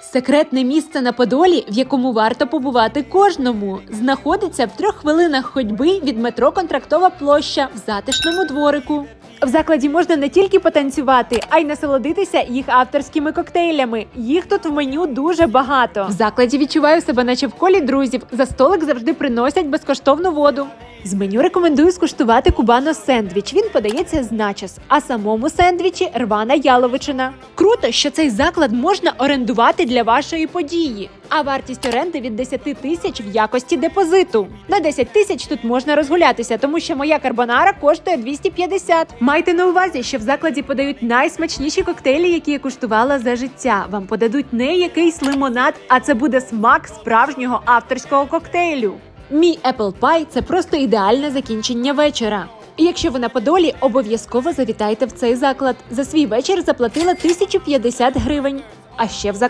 Секретне місце на Подолі, в якому варто побувати кожному, знаходиться в трьох хвилинах ходьби від метро Контрактова площа в затишному дворику. В закладі можна не тільки потанцювати, а й насолодитися їх авторськими коктейлями. Їх тут в меню дуже багато. В закладі відчуваю себе, наче в колі друзів. За столик завжди приносять безкоштовну воду. З меню рекомендую скуштувати кубано сендвіч. Він подається з начос, а самому сендвічі рвана яловичина. Круто, що цей заклад можна орендувати для вашої події. А вартість оренди від 10 тисяч в якості депозиту. На 10 тисяч тут можна розгулятися, тому що моя карбонара коштує 250. Майте на увазі, що в закладі подають найсмачніші коктейлі, які я куштувала за життя. Вам подадуть не якийсь лимонад, а це буде смак справжнього авторського коктейлю. Мій Apple Pie – це просто ідеальне закінчення вечора. Якщо ви на Подолі, обов'язково завітайте в цей заклад. За свій вечір заплатила 1050 гривень. А ще в заклад